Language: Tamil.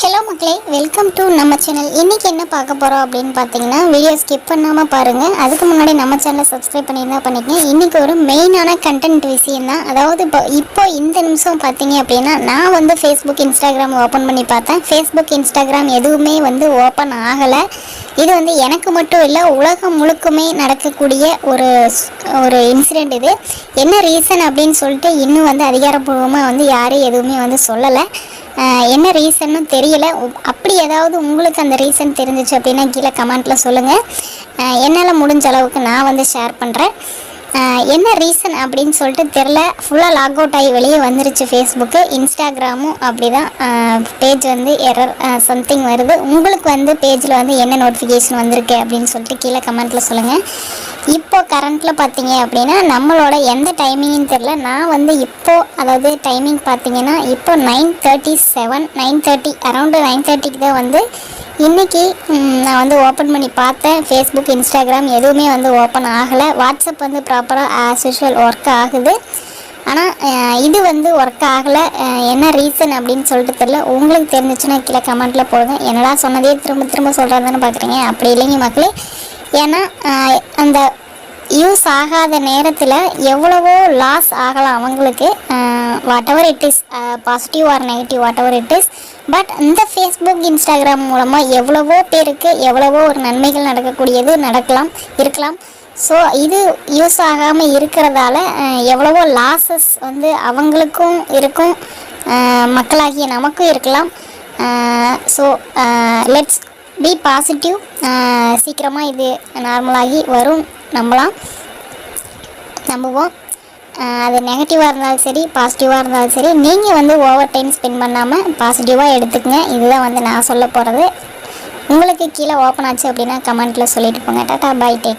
ஹலோ மக்களே வெல்கம் டு நம்ம சேனல் இன்றைக்கி என்ன பார்க்க போகிறோம் அப்படின்னு பார்த்தீங்கன்னா வீடியோ ஸ்கிப் பண்ணாமல் பாருங்கள் அதுக்கு முன்னாடி நம்ம சேனலை சப்ஸ்கிரைப் பண்ணியிருந்தா பண்ணிக்கங்க. இன்றைக்கி ஒரு மெயினான கண்டென்ட் விஷயம் தான். அதாவது இப்போ இப்போ இந்த நிமிஷம் பார்த்தீங்க அப்படின்னா நான் வந்து ஃபேஸ்புக் இன்ஸ்டாகிராம் ஓப்பன் பண்ணி பார்த்தேன். ஃபேஸ்புக் இன்ஸ்டாகிராம் எதுவுமே வந்து ஓப்பன் ஆகலை. இது வந்து எனக்கு மட்டும் இல்லை உலகம் முழுக்குமே நடக்கக்கூடிய ஒரு ஒரு இன்சிடெண்ட் இது. என்ன ரீசன் அப்படின்னு சொல்லிட்டு இன்னும் வந்து அதிகாரப்பூர்வமாக வந்து யாரும் எதுவுமே வந்து சொல்லலை. என்ன ரீசன்னு தெரியல. அப்படி ஏதாவது உங்களுக்கு அந்த ரீசன் தெரிஞ்சிச்சு அப்படின்னா கீழே கமெண்ட்டில் சொல்லுங்கள் என்னால் முடிஞ்ச அளவுக்கு நான் வந்து ஷேர் பண்ணுறேன் என்ன ரீசன் அப்படின்னு சொல்லிட்டு தெரில ஃபுல்லாக லாக் அவுட் ஆகி வெளியே வந்துருச்சு ஃபேஸ்புக்கு இன்ஸ்டாகிராமும் அப்படி தான் பேஜ் வந்து எரர் சம்திங் வருது. உங்களுக்கு வந்து பேஜில் வந்து என்ன நோட்டிஃபிகேஷன் வந்திருக்கு அப்படின்னு சொல்லிட்டு கீழே கமெண்ட்டில் சொல்லுங்கள் இப்போ கரண்ட்டில் பார்த்தீங்க அப்படின்னா நம்மளோட எந்த டைமிங்னு தெரில நான் வந்து இப்போ அதாவது டைமிங் பார்த்தீங்கன்னா இப்போ nine thirty seven nine thirty around nine தேர்ட்டிக்கு தான் வந்து இன்றைக்கி நான் வந்து ஓப்பன் பண்ணி பார்த்தேன். ஃபேஸ்புக் இன்ஸ்டாகிராம் எதுவுமே வந்து ஓப்பன் ஆகலை. வாட்ஸ்அப் வந்து ப்ராப்பராக ஆஸ் யூஷுவல் ஒர்க் ஆகுது. ஆனால் இது வந்து ஒர்க் ஆகலை. என்ன ரீசன் அப்படின்னு சொல்லிட்டு தெரியல. உங்களுக்கு தெரிஞ்சிச்சுன்னா கீழே கமெண்ட்டில் போடுங்க. என்னடா சொன்னதே திரும்ப திரும்ப சொல்கிறதுன்னு பார்க்குறீங்க அப்படி இல்லைங்க மக்களே. ஏன்னா அந்த யூஸ் ஆகாத நேரத்தில் எவ்வளவோ லாஸ் ஆகலாம் அவங்களுக்கு. Whatever it is positive or negative whatever it is but இந்த ஃபேஸ்புக் இன்ஸ்டாகிராம் மூலமாக எவ்வளவோ பேருக்கு எவ்வளவோ ஒரு நன்மைகள் நடக்கக்கூடியது நடக்கலாம் இருக்கலாம். ஸோ இது யூஸ் ஆகாமல் இருக்கிறதால எவ்வளவோ லாஸஸ் வந்து அவங்களுக்கும் இருக்கும் மக்களாகிய நமக்கும் இருக்கலாம். ஸோ லெட்ஸ் பி பாசிட்டிவ் சீக்கிரமாக இது நார்மலாகி வரும். நம்பலாம். நம்புவோம். அது நெகட்டிவாக இருந்தாலும் சரி பாசிட்டிவாக இருந்தாலும் சரி நீங்கள் வந்து ஓவர் டைம் ஸ்பெண்ட் பண்ணாமல் பாசிட்டிவாக எடுத்துக்கங்க. இதுதான் வந்து நான் சொல்ல போகிறது உங்களுக்கு கீழே ஓப்பன் ஆச்சு அப்படின்னா கமெண்ட்டில் சொல்லிட்டு போங்க. Tata bye take